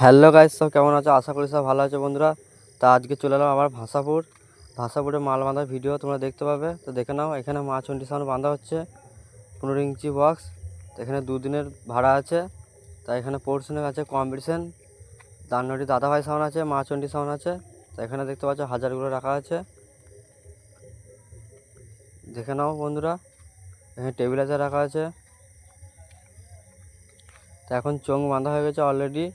Hello guys সব কেমন আছো? আশা করি সব ভালো আছে বন্ধুরা। তা আজকে চলে এলাম আবার ভাষাপুর ভাষাপুরে মাল বাঁধার ভিডিও তোমরা দেখতে পাবে। তো দেখে নাও, এখানে মাছ চন্ডি সাউন্ড বাঁধা হচ্ছে। পনেরো ইঞ্চি বক্স এখানে দুদিনের ভাড়া আছে। তা এখানে পোর্শনের আছে কম্পিটিশন দান্নটি দাদাভাই সাউন্ড আছে, মা চন্ডি সাউন্ড আছে। তো এখানে দেখতে পাচ্ছ হাজারগুলো রাখা আছে। দেখে নাও বন্ধুরা, এখানে টেবিল আছে রাখা আছে। তো এখন চোঙ বাঁধা হয়ে গেছে অলরেডি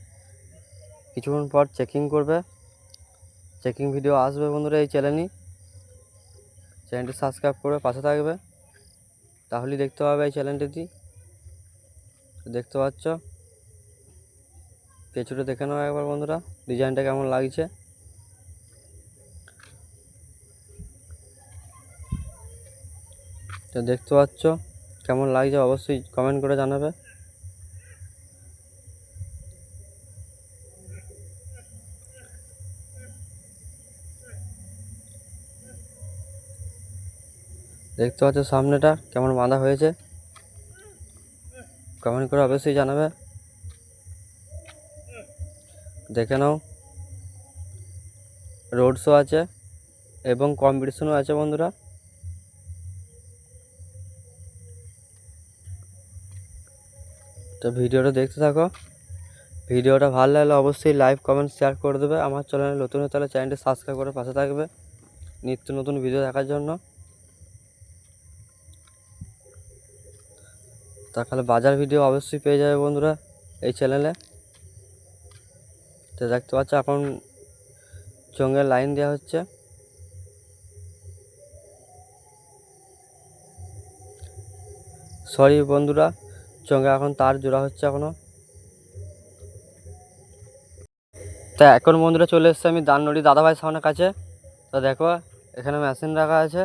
কিছুক্ষণ পর চেকিং করবে। চেকিং ভিডিও আসবে বন্ধুরা এই চ্যানেলই চ্যানেলটি সাবস্ক্রাইব করে পাশে থাকবে। তাহলেই দেখতে পাবে এই চ্যানেলটিতে দেখতে পাচ্ছ? পেছনে দেখে নাও একবার বন্ধুরা ডিজাইনটা কেমন লাগছে। তো দেখতে পাচ্ছ? কেমন লাগছে অবশ্যই কমেন্ট করে জানাবে। দেখতে পাচ্ছ সামনেটা, কেমন বাঁধা হয়েছে। কমেন্ট করে অবশ্যই জানাবে। দেখে নাও। রোড শো আছে এবং কম্পিটিশনও আছে বন্ধুরা। তো ভিডিওটা দেখতে থাকো। ভিডিওটা ভালো লাগলে অবশ্যই লাইভ কমেন্ট শেয়ার করে দেবে। আমার চ্যানেলে নতুন হতে হলে চ্যানেলটি সাবস্ক্রাইব করে পাশে থাকবে। নিত্য নতুন ভিডিও দেখার জন্য। তাহলে বাজার ভিডিও অবশ্যই পেয়ে যাবে বন্ধুরা এই চ্যানেলে তো দেখতে পাচ্ছ এখন চোঙের লাইন দেওয়া হচ্ছে। সরি বন্ধুরা চোঙে এখন তার জোড়া হচ্ছে এখনও। তা এখন বন্ধুরা চলে এসেছে আমি দাননড়ি দাদাভাই সামনের কাছে। তো দেখো, এখানে মেশিন রাখা আছে,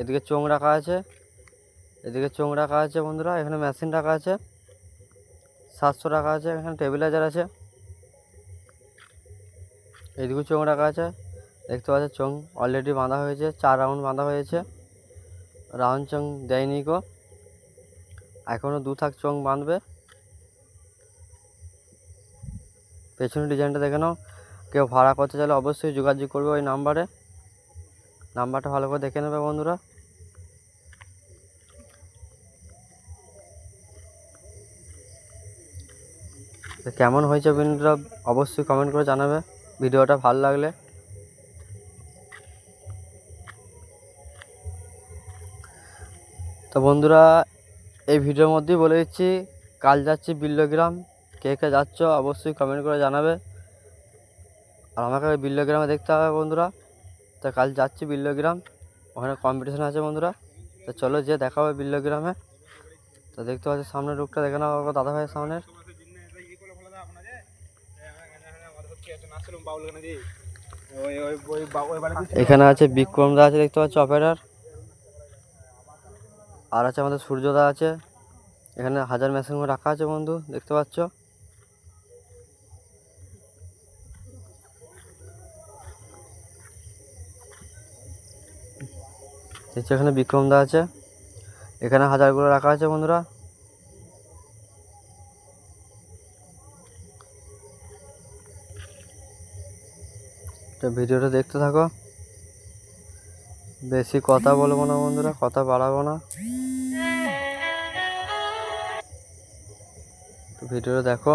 এদিকে চোঙ রাখা আছে। এদিকে চোঙ রাখা আছে বন্ধুরা, এখানে মেশিন রাখা আছে। সাতশো রাখা আছে, এখানে টেবিলাইজার আছে। এদিকেও চোঙ রাখা আছে। দেখতে পাচ্ছ চোঙ অলরেডি বাঁধা হয়েছে, চার রাউন্ড বাঁধা হয়েছে। রাউন্ড চোঙ দেয়নি গো। এখনও দু থাক চোঙ বাঁধবে। পেছনের ডিজাইনটা দেখে নাও। কেউ ভাড়া করতে চাইলে অবশ্যই যোগাযোগ করবে ওই নাম্বারে নাম্বারটা ভালো করে দেখে নেবে বন্ধুরা। কেমন হয়েছে বন্ধুরা, অবশ্যই কমেন্ট করে জানাবে। ভিডিওটা ভালো লাগলে। তো বন্ধুরা, এই ভিডিওর মধ্যেই বলে দিচ্ছি, কাল যাচ্ছি বিল্লগ্রাম। কে কে যাচ্ছ অবশ্যই কমেন্ট করে জানাবে। আর আমাকে বিল্লগ্রামে দেখতে হবে বন্ধুরা। তো কাল যাচ্ছি বিল্লগ্রাম। ওখানে কম্পিটিশান আছে বন্ধুরা। তো চলো যে দেখা হবে বিল্লগ্রামে। তো দেখতে পাচ্ছি সামনের রূপটা, দেখে দাদা ভাইয়ের সামনের। এখানে আছে বিক্রম দা আছে দেখতে পাচ্ছ অপারেটার আর আছে আমাদের সূর্যদা আছে। এখানে হাজার মেশিন রাখা আছে বন্ধু, দেখতে পাচ্ছ? এখানে বিক্রম দা আছে। এখানে হাজারগুলো রাখা আছে বন্ধুরা। তো ভিডিওটা দেখতে থাকো। বেশি কথা বলব না বন্ধুরা কথা বাড়াবো না। ভিডিওটা দেখো।